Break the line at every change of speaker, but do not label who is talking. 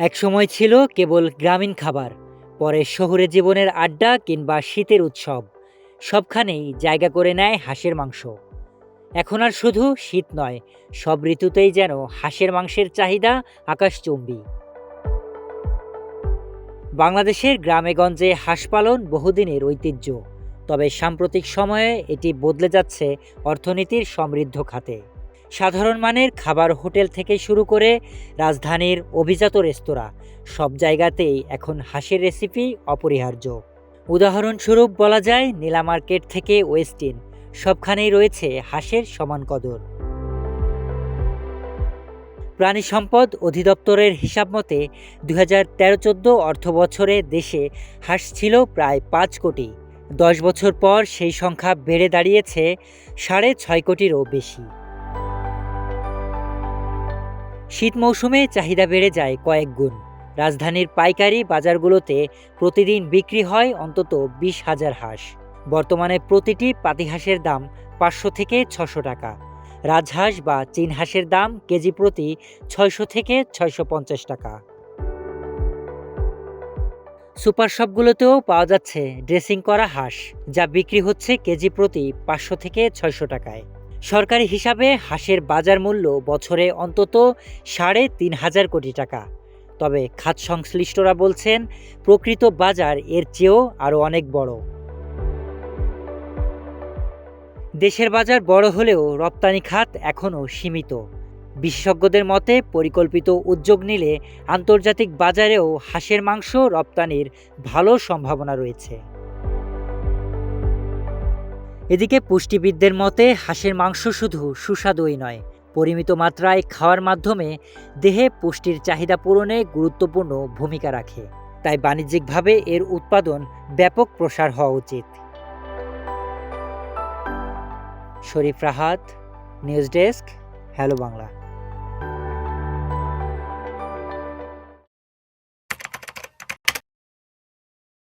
একসময় ছিল কেবল গ্রামীণ খাবার, পরে শহুরে জীবনের আড্ডা কিংবা শীতের উৎসব, সবখানেই জায়গা করে নেয় হাঁসের মাংস। এখন আর শুধু শীত নয়, সব ঋতুতেই যেন হাঁসের মাংসের চাহিদা আকাশচুম্বী। বাংলাদেশের গ্রামেগঞ্জে হাঁস পালন বহুদিনের ঐতিহ্য, তবে সাম্প্রতিক সময়ে এটি বদলে যাচ্ছে অর্থনীতির সমৃদ্ধ খাতে। সাধারণ মানের খাবার হোটেল থেকে শুরু করে রাজধানীর অভিজাত রেস্তোরাঁ, সব জায়গাতেই এখন হাঁসের রেসিপি অপরিহার্য। উদাহরণস্বরূপ বলা যায়, নীলা মার্কেট থেকে ওয়েস্টিন সবখানেই রয়েছে হাঁসের সমান কদর। প্রাণী সম্পদ অধিদপ্তরের হিসাব মতে দু হাজার তেরো চোদ্দ অর্থ বছরে দেশে হাঁস ছিল প্রায় পাঁচ কোটি। দশ বছর পর সেই সংখ্যা বেড়ে দাঁড়িয়েছে সাড়ে ছয় কোটিরও বেশি। শীত মৌসুমে চাহিদা বেড়ে যায় কয়েক গুণ। রাজধানীর পাইকারি বাজারগুলোতে প্রতিদিন বিক্রি হয় অন্তত বিশ হাজার হাঁস। বর্তমানে প্রতিটি পাতিহাঁসের দাম পাঁচশো থেকে ছশো টাকা। রাজহাঁস বা চীন হাঁসের দাম কেজি প্রতি ছয়শো থেকে ছয়শো পঞ্চাশ টাকা। সুপার শপগুলোতেও পাওয়া যাচ্ছে ড্রেসিং করা হাঁস, যা বিক্রি হচ্ছে কেজি প্রতি পাঁচশো থেকে ছয়শো টাকায়। সরকারি হিসাবে হাঁসের বাজার মূল্য বছরে অন্তত সাড়ে তিন হাজার কোটি টাকা। তবে খাত সংশ্লিষ্টরা বলছেন, প্রকৃত বাজার এর চেয়েও আরও অনেক বড়। দেশের বাজার বড় হলেও রপ্তানি খাত এখনও সীমিত। বিশেষজ্ঞদের মতে, পরিকল্পিত উদ্যোগ নিলে আন্তর্জাতিক বাজারেও হাঁসের মাংস রপ্তানির ভালো সম্ভাবনা রয়েছে। এদিকে পুষ্টিবিদদের মতে, হাঁসের মাংস শুধু সুস্বাদুই নয়, পরিমিত মাত্রায় খাওয়ার মাধ্যমে দেহে পুষ্টির চাহিদা পূরণে গুরুত্বপূর্ণ ভূমিকা রাখে। তাই বাণিজ্যিকভাবে এর উৎপাদন ব্যাপক প্রসার হওয়া উচিত। Sharif Rahat, news desk, hello Bangla.